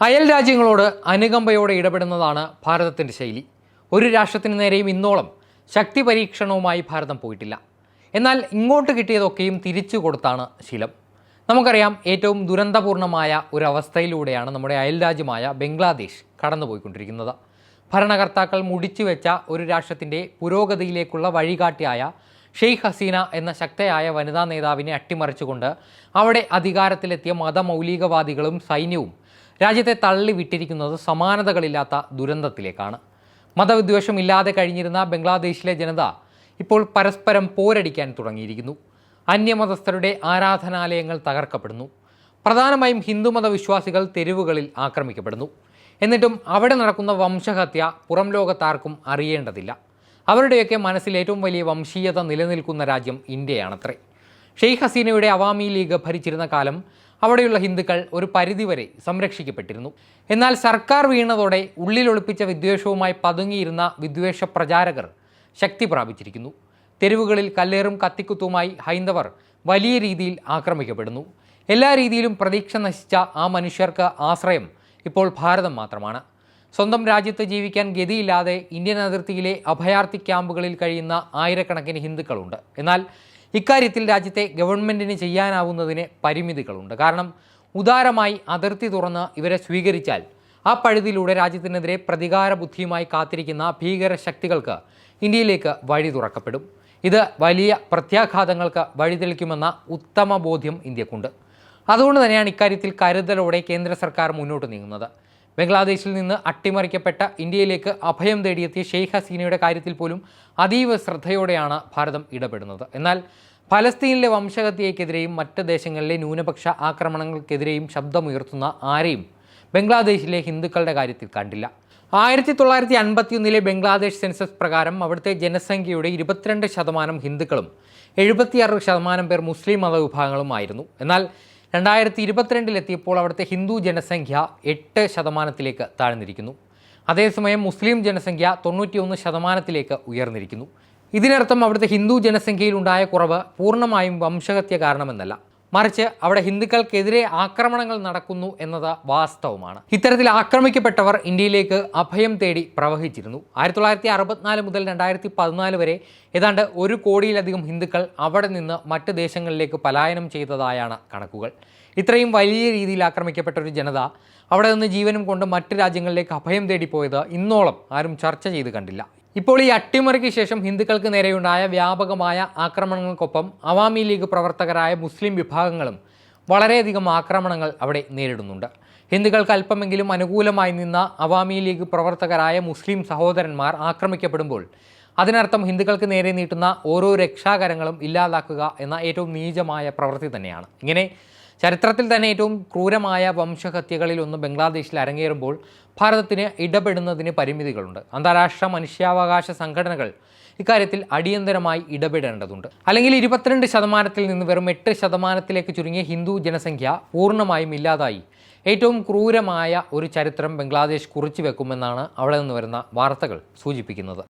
അയൽ രാജ്യങ്ങളോട് അനുകമ്പയോടെ ഇടപെടുന്നതാണ് ഭാരതത്തിന്റെ ശൈലി. ഒരു രാഷ്ട്രത്തിന് നേരെയും ഇന്നോളം ശക്തി പരീക്ഷണവുമായി ഭാരതം പോയിട്ടില്ല. എന്നാൽ ഇങ്ങോട്ട് കിട്ടിയതൊക്കെയും തിരിച്ചു കൊടുത്താണ് ശീലം. നമുക്കറിയാം ഏറ്റവും ദുരന്തപൂർണമായ ഒരു അവസ്ഥയിലൂടെയാണ് നമ്മുടെ അയൽ രാജ്യമായ ബംഗ്ലാദേശ് കടന്നുപോയിക്കൊണ്ടിരിക്കുന്നത്. ഭരണകർത്താക്കൾ മുടിച്ചു വെച്ച ഒരു രാഷ്ട്രത്തിന്റെ പുരോഗതിയിലേക്കുള്ള വഴികാട്ടിയായ ഷെയ്ഖ് ഹസീന എന്ന ശക്തയായ വനിതാ നേതാവിനെ അട്ടിമറിച്ചുകൊണ്ട് അവിടെ അധികാരത്തിലെത്തിയ മതമൗലികവാദികളും സൈന്യവും രാജ്യത്തെ തള്ളി വിട്ടിരിക്കുന്നത് സമാനതകളില്ലാത്ത ദുരന്തത്തിലേക്കാണ്. മതവിദ്വേഷമില്ലാതെ കഴിഞ്ഞിരുന്ന ബംഗ്ലാദേശിലെ ജനത ഇപ്പോൾ പരസ്പരം പോരടിക്കാൻ തുടങ്ങിയിരിക്കുന്നു. അന്യമതസ്ഥരുടെ ആരാധനാലയങ്ങൾ തകർക്കപ്പെടുന്നു. പ്രധാനമായും ഹിന്ദുമത വിശ്വാസികൾ തെരുവുകളിൽ ആക്രമിക്കപ്പെടുന്നു. എന്നിട്ടും അവിടെ നടക്കുന്ന വംശഹത്യ പുറം ലോകത്താർക്കും അറിയേണ്ടതില്ല. അവരുടെയൊക്കെ മനസ്സിൽ ഏറ്റവും വലിയ വംശീയത നിലനിൽക്കുന്ന രാജ്യം ഇന്ത്യയാണത്രേ. ഷെയ്ഖ് ഹസീനയുടെ അവാമി ലീഗ് ഭരിച്ചിരുന്ന കാലം അവിടെയുള്ള ഹിന്ദുക്കൾ ഒരു പരിധിവരെ സംരക്ഷിക്കപ്പെട്ടിരുന്നു. എന്നാൽ സർക്കാർ വീണതോടെ ഉള്ളിലൊളിപ്പിച്ച വിദ്വേഷവുമായി പതുങ്ങിയിരുന്ന വിദ്വേഷ പ്രചാരകർ ശക്തി പ്രാപിച്ചിരിക്കുന്നു. തെരുവുകളിൽ കല്ലേറും കത്തിക്കുത്തുമായി ഹൈന്ദവർ വലിയ രീതിയിൽ ആക്രമിക്കപ്പെടുന്നു. എല്ലാ രീതിയിലും പ്രതീക്ഷ നശിച്ച ആ മനുഷ്യർക്ക് ആശ്രയം ഇപ്പോൾ ഭാരതം മാത്രമാണ്. സ്വന്തം രാജ്യത്ത് ജീവിക്കാൻ ഗതിയില്ലാതെ ഇന്ത്യൻ അതിർത്തിയിലെ അഭയാർത്ഥി ക്യാമ്പുകളിൽ കഴിയുന്ന ആയിരക്കണക്കിന് ഹിന്ദുക്കളുണ്ട്. എന്നാൽ ഇക്കാര്യത്തിൽ രാജ്യത്തെ ഗവൺമെന്റിന് ചെയ്യാനാവുന്നതിന് പരിമിതികളുണ്ട്. കാരണം ഉദാരമായി അതിർത്തി തുറന്ന് ഇവരെ സ്വീകരിച്ചാൽ ആ പഴുതിലൂടെ രാജ്യത്തിനെതിരെ പ്രതികാര ബുദ്ധിയുമായി കാത്തിരിക്കുന്ന ഭീകര ശക്തികൾക്ക് ഇന്ത്യയിലേക്ക് വഴി തുറക്കപ്പെടും. ഇത് വലിയ പ്രത്യാഘാതങ്ങൾക്ക് വഴിതെളിക്കുമെന്ന ഉത്തമ ബോധ്യം ഇന്ത്യക്കുണ്ട്. അതുകൊണ്ട് തന്നെയാണ് ഇക്കാര്യത്തിൽ കരുതലോടെ കേന്ദ്ര സർക്കാർ മുന്നോട്ട് നീങ്ങുന്നത്. ബംഗ്ലാദേശിൽ നിന്ന് അട്ടിമറിക്കപ്പെട്ട ഇന്ത്യയിലേക്ക് അഭയം തേടിയെത്തിയ ഷെയ്ഖ് ഹസീനയുടെ കാര്യത്തിൽ പോലും അതീവ ശ്രദ്ധയോടെയാണ് ഭാരതം ഇടപെടുന്നത്. എന്നാൽ ഫലസ്തീനിലെ വംശഹത്യക്കെതിരെയും മറ്റ് ദേശങ്ങളിലെ ന്യൂനപക്ഷ ആക്രമണങ്ങൾക്കെതിരെയും ശബ്ദമുയർത്തുന്ന ആരെയും ബംഗ്ലാദേശിലെ ഹിന്ദുക്കളുടെ കാര്യത്തിൽ കണ്ടില്ല. ആയിരത്തി തൊള്ളായിരത്തി അൻപത്തിയൊന്നിലെ ബംഗ്ലാദേശ് സെൻസസ് പ്രകാരം അവിടുത്തെ ജനസംഖ്യയുടെ ഇരുപത്തിരണ്ട് ശതമാനം ഹിന്ദുക്കളും എഴുപത്തിയാറ് ശതമാനം പേർ മുസ്ലിം മതവിഭാഗങ്ങളുമായിരുന്നു എന്നാൽ രണ്ടായിരത്തി ഇരുപത്തിരണ്ടിലെത്തിയപ്പോൾ അവിടുത്തെ ഹിന്ദു ജനസംഖ്യ എട്ട് ശതമാനത്തിലേക്ക് താഴ്ന്നിരിക്കുന്നു. അതേസമയം മുസ്ലിം ജനസംഖ്യ തൊണ്ണൂറ്റിയൊന്ന് ശതമാനത്തിലേക്ക് ഉയർന്നിരിക്കുന്നു. ഇതിനർത്ഥം അവിടുത്തെ ഹിന്ദു ജനസംഖ്യയിലുണ്ടായ കുറവ് പൂർണമായും വംശഹത്യ കാരണമെന്നല്ല. മറിച്ച് അവിടെ ഹിന്ദുക്കൾക്കെതിരെ ആക്രമണങ്ങൾ നടക്കുന്നു എന്നത് വാസ്തവമാണ്. ഇത്തരത്തിൽ ആക്രമിക്കപ്പെട്ടവർ ഇന്ത്യയിലേക്ക് അഭയം തേടി പ്രവഹിച്ചിരുന്നു. ആയിരത്തി തൊള്ളായിരത്തി അറുപത്തിനാല് മുതൽ രണ്ടായിരത്തി പതിനാല് വരെ ഏതാണ്ട് ഒരു കോടിയിലധികം ഹിന്ദുക്കൾ അവിടെ നിന്ന് മറ്റ് ദേശങ്ങളിലേക്ക് പലായനം ചെയ്തതായാണ് കണക്കുകൾ. ഇത്രയും വലിയ രീതിയിൽ ആക്രമിക്കപ്പെട്ട ഒരു ജനത അവിടെ നിന്ന് ജീവനും കൊണ്ട് മറ്റ് രാജ്യങ്ങളിലേക്ക് അഭയം തേടിപ്പോയത് ഇന്നോളം ആരും ചർച്ച ചെയ്ത് കണ്ടില്ല. ഇപ്പോൾ ഈ അട്ടിമറിക്ക് ശേഷം ഹിന്ദുക്കൾക്ക് നേരെയുണ്ടായ വ്യാപകമായ ആക്രമണങ്ങൾക്കൊപ്പം അവാമി ലീഗ് പ്രവർത്തകരായ മുസ്ലിം വിഭാഗങ്ങളും വളരെയധികം ആക്രമണങ്ങൾ അവിടെ നേരിടുന്നുണ്ട്. ഹിന്ദുക്കൾക്ക് അല്പമെങ്കിലും അനുകൂലമായി നിന്ന അവാമി ലീഗ് പ്രവർത്തകരായ മുസ്ലിം സഹോദരന്മാർ ആക്രമിക്കപ്പെടുമ്പോൾ അതിനർത്ഥം ഹിന്ദുക്കൾക്ക് നേരെ നീട്ടുന്ന ഓരോ രക്ഷാകരങ്ങളും ഇല്ലാതാക്കുക എന്ന ഏറ്റവും നീചമായ പ്രവൃത്തി തന്നെയാണ്. ഇങ്ങനെ ചരിത്രത്തിൽ തന്നെ ഏറ്റവും ക്രൂരമായ വംശഹത്യകളിൽ ഒന്ന് ബംഗ്ലാദേശിൽ അരങ്ങേറുമ്പോൾ ഭാരതത്തിന് ഇടപെടുന്നതിന് പരിമിതികളുണ്ട്. അന്താരാഷ്ട്ര മനുഷ്യാവകാശ സംഘടനകൾ ഇക്കാര്യത്തിൽ അടിയന്തരമായി ഇടപെടേണ്ടതുണ്ട്. അല്ലെങ്കിൽ ഇരുപത്തിരണ്ട് ശതമാനത്തിൽ നിന്ന് വെറും എട്ട് ശതമാനത്തിലേക്ക് ചുരുങ്ങിയ ഹിന്ദു ജനസംഖ്യ പൂർണമായും ഇല്ലാതായി. ഏറ്റവും ക്രൂരമായ ഒരു ചരിത്രം ബംഗ്ലാദേശ് കുറിച്ചു വെക്കുമെന്നാണ് അവിടെ നിന്ന് വരുന്ന വാർത്തകൾ സൂചിപ്പിക്കുന്നത്.